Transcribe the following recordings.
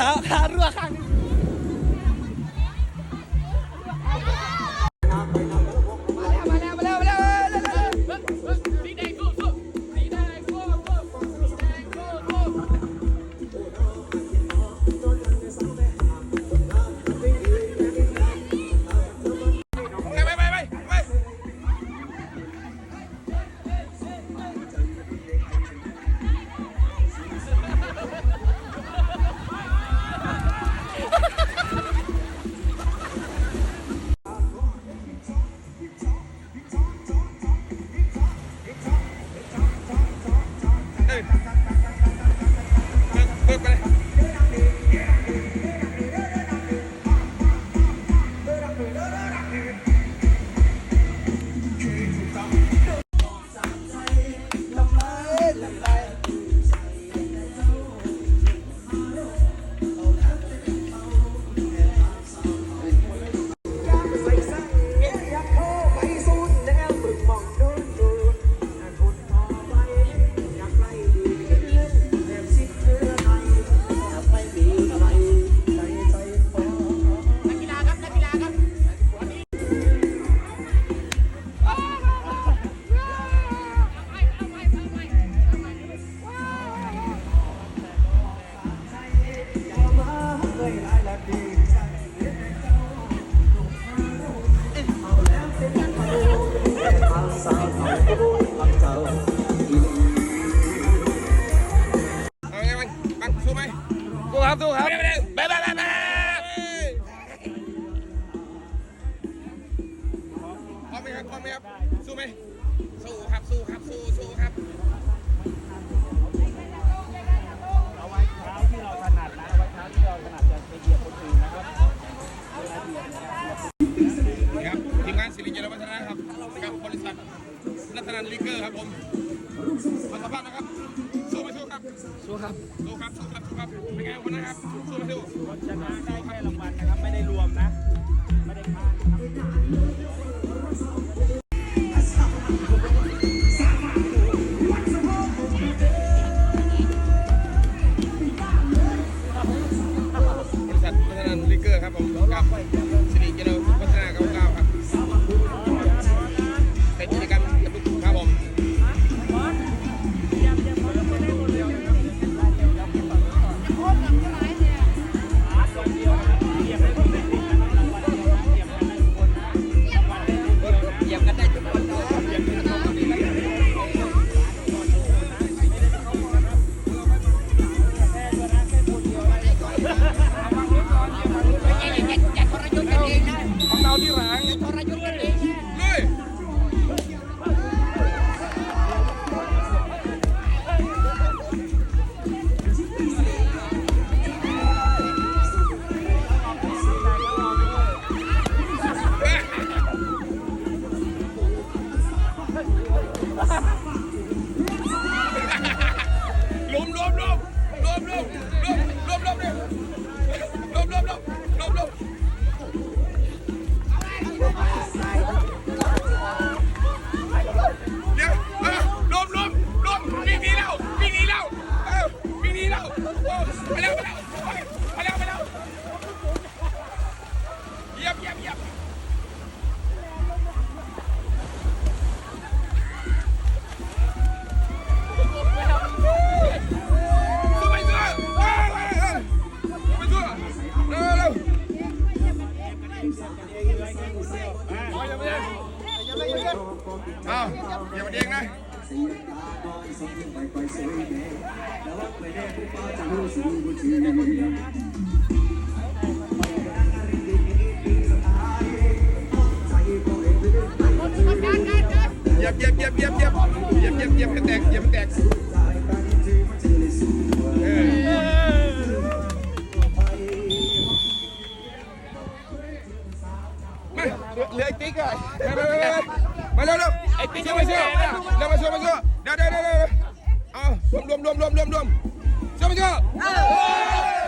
how, how ครับสู้ครับไปเลยไปเลยไปไปไปพร้อมไหมครับพร้อมไหมครับ สู้ไหมสู้ครับ สู้ครับ สู้สู้ครับเอาไว้เท้าที่เราถนัดนะไว้เท้าที่เราถนัดจะไปเหยียบคนอื่นนะครับเวลายบนะครับทีมงานสิริเจริญวัฒนะครับกับบริษัทนัทนันลิเกอร์ครับผมมาสัมภาษณ์นะครับ สู้ครับสู้ครับสู้ครับสู้ครับเป็นไงวันนะครับสู้ไหมสู้ชนะได้แค่รางวัลนะครับไม่ได้รวมนะ ไม่ได้ค่านะครับบริษัทนัทนันลิเกอร์ครับผมกับ เอาอย่าไปเองนะ เหยียบเหยียบเหยียบเหยียบเหยียบเหยียบเหยียบเหยียบให้แตกเหยียบให้แตกเออมาเหลือไอ้ติ๊กอ่ะ Masuk, masuk. Eh, dah, masuk, dah, masuk. Dah, masuk, dah, dah, dah. Ah, belum, belum, belum, belum, belum. Masuk, masuk. Masuk.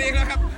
กันเองแล้วครับ